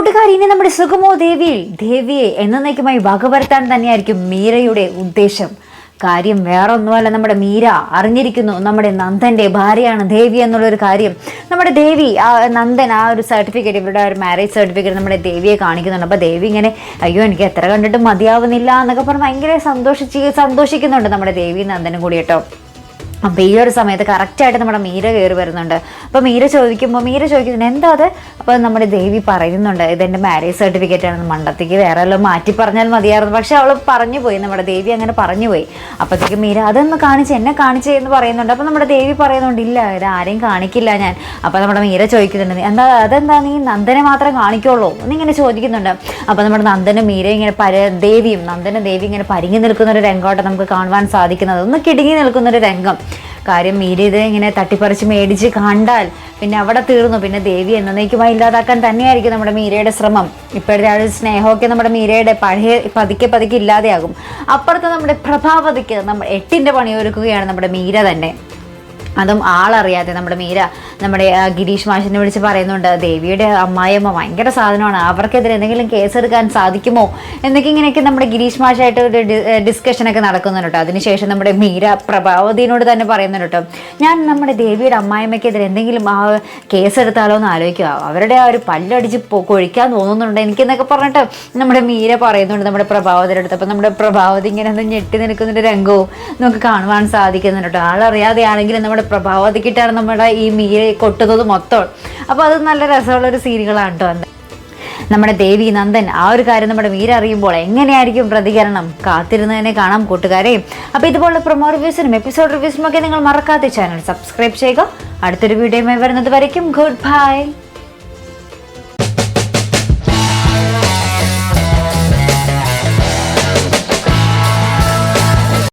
കൂട്ടുകാരി ഇനി നമ്മുടെ സുഗമോ ദേവിയിൽ ദേവിയെ എന്നേക്കുമായി വകവരുത്താൻ തന്നെയായിരിക്കും മീരയുടെ ഉദ്ദേശം. കാര്യം വേറെ ഒന്നുമല്ല നമ്മുടെ മീര അറിഞ്ഞിരിക്കുന്നു നമ്മുടെ നന്ദന്റെ ഭാര്യയാണ് ദേവി എന്നുള്ളൊരു കാര്യം. നമ്മുടെ ദേവി ആ നന്ദൻ ആ ഒരു സർട്ടിഫിക്കറ്റ് ഇവരുടെ ഒരു മാരേജ് സർട്ടിഫിക്കറ്റ് നമ്മുടെ ദേവിയെ കാണിക്കുന്നുണ്ട്. അപ്പോൾ ദേവി ഇങ്ങനെ അയ്യോ എനിക്ക് എത്ര കണ്ടിട്ടും മതിയാവുന്നില്ല എന്നൊക്കെ പറഞ്ഞ് ഭയങ്കര സന്തോഷിച്ച് സന്തോഷിക്കുന്നുണ്ട് നമ്മുടെ ദേവി നന്ദനും കൂടി കേട്ടോ. അപ്പോൾ ഈ ഒരു സമയത്ത് കറക്റ്റായിട്ട് നമ്മുടെ മീര കയറി വരുന്നുണ്ട്. അപ്പോൾ മീര ചോദിക്കുമ്പോൾ മീര ചോദിക്കുന്നത് എന്താ അത്? അപ്പോൾ നമ്മുടെ ദേവി പറയുന്നുണ്ട് ഇതെന്റെ മാരേജ് സർട്ടിഫിക്കറ്റ് ആണെന്ന് മണ്ടത്തേക്ക് വേറെ എല്ലാം മാറ്റി പറഞ്ഞാൽ മതിയായിരുന്നു. പക്ഷേ അവൾ പറഞ്ഞു പോയി നമ്മുടെ ദേവി അങ്ങനെ പറഞ്ഞു പോയി. അപ്പോഴത്തേക്ക് മീര അതൊന്ന് കാണിച്ച് എന്നെ കാണിച്ചേ എന്ന് പറയുന്നുണ്ട്. അപ്പോൾ നമ്മുടെ ദേവി പറയുന്നുണ്ട് ഇല്ല ഇത് ആരെയും കാണിക്കില്ല ഞാൻ. അപ്പോൾ നമ്മുടെ മീര ചോദിക്കുന്നുണ്ട് എന്താ അതെന്താ നീ നന്ദനെ മാത്രം കാണിക്കുള്ളൂ? എന്നിങ്ങനെ ചോദിക്കുന്നുണ്ട്. അപ്പോൾ നമ്മുടെ നന്ദനും മീര ഇങ്ങനെ പര ദേവിയും നന്ദനും ദേവി ഇങ്ങനെ പരിങ്ങി നിൽക്കുന്ന ഒരു രംഗമായിട്ട് നമുക്ക് കാണുവാൻ സാധിക്കുന്നത് ഒന്ന് കിടുങ്ങി നിൽക്കുന്ന ഒരു രംഗം. കാര്യം മീര ഇങ്ങനെ തട്ടിപ്പറിച്ച് മേടിച്ച് കണ്ടാൽ പിന്നെ അവിടെ തീർന്നു. പിന്നെ ദേവി എന്നേക്കുമായി ഇല്ലാതാക്കാൻ തന്നെയായിരിക്കും നമ്മുടെ മീരയുടെ ശ്രമം. ഇപ്പോഴത്തെ ആ ഒരു സ്നേഹമൊക്കെ നമ്മുടെ മീരയുടെ പഴയ പതുക്കെ പതുക്കെ ഇല്ലാതെയാകും. അപ്പുറത്ത് നമ്മുടെ പ്രഭാപതിക്ക് നമ്മൾ എട്ടിന്റെ പണിയൊരുക്കുകയാണ് നമ്മുടെ മീര തന്നെ. അതും ആളറിയാതെ നമ്മുടെ മീര നമ്മുടെ ഗിരീഷ് മാഷിനെ വിളിച്ച് പറയുന്നുണ്ട് ദേവിയുടെ അമ്മായിയമ്മ ഭയങ്കര സാധനമാണ് അവർക്കെതിരെ എന്തെങ്കിലും കേസ് എടുക്കാൻ സാധിക്കുമോ? എന്നൊക്കെ ഇങ്ങനെയൊക്കെ നമ്മുടെ ഗിരീഷ് മാഷായിട്ട് ഒരു ഡിസ്കഷനൊക്കെ നടക്കുന്നുണ്ട്. കേട്ടോ അതിനുശേഷം നമ്മുടെ മീര പ്രഭാവതിനോട് തന്നെ പറയുന്നുണ്ട് കേട്ടോ ഞാൻ നമ്മുടെ ദേവിയുടെ അമ്മായിമ്മയ്ക്കെതിരെ എന്തെങ്കിലും ആ കേസ് എടുത്താലോ എന്ന് ആലോചിക്കുക. അവരുടെ ആ ഒരു പല്ലടിച്ച് കൊഴിക്കാൻ തോന്നുന്നുണ്ട് എനിക്കെന്നൊക്കെ പറഞ്ഞിട്ട് നമ്മുടെ മീര പറയുന്നുണ്ട് നമ്മുടെ പ്രഭാവതിയുടെ അടുത്ത്. അപ്പം നമ്മുടെ പ്രഭാവതി ഇങ്ങനെ ഒന്ന് ഞെട്ടി നിൽക്കുന്നൊരു രംഗവും. നമുക്ക് കാണുവാൻ സാധിക്കുന്നുണ്ട് കേട്ടോ. ആളറിയാതെയാണെങ്കിലും നമ്മുടെ പ്രഭാവതിക്കിട്ടാണ് നമ്മുടെ ഈ മീരെ കൊട്ടുന്നത് മൊത്തം. അപ്പോൾ അത് നല്ല രസമുള്ള ഒരു സീനുകളാണ് കേട്ടോ നമ്മുടെ ദേവി നന്ദൻ ആ ഒരു കാര്യം നമ്മുടെ മീര അറിയുമ്പോൾ എങ്ങനെയായിരിക്കും പ്രതികരണം? കാത്തിരുന്നതിനെ കാണാം കൂട്ടുകാരെ. അപ്പോൾ ഇതുപോലുള്ള പ്രൊമോ റിവ്യൂസിനും എപ്പിസോഡ് റിവ്യൂസിനും ഒക്കെ നിങ്ങൾ മറക്കാത്ത ചാനൽ സബ്സ്ക്രൈബ് ചെയ്യുക. അടുത്തൊരു വീഡിയോയുമായി വരുന്നത് വരയ്ക്കും. Good bye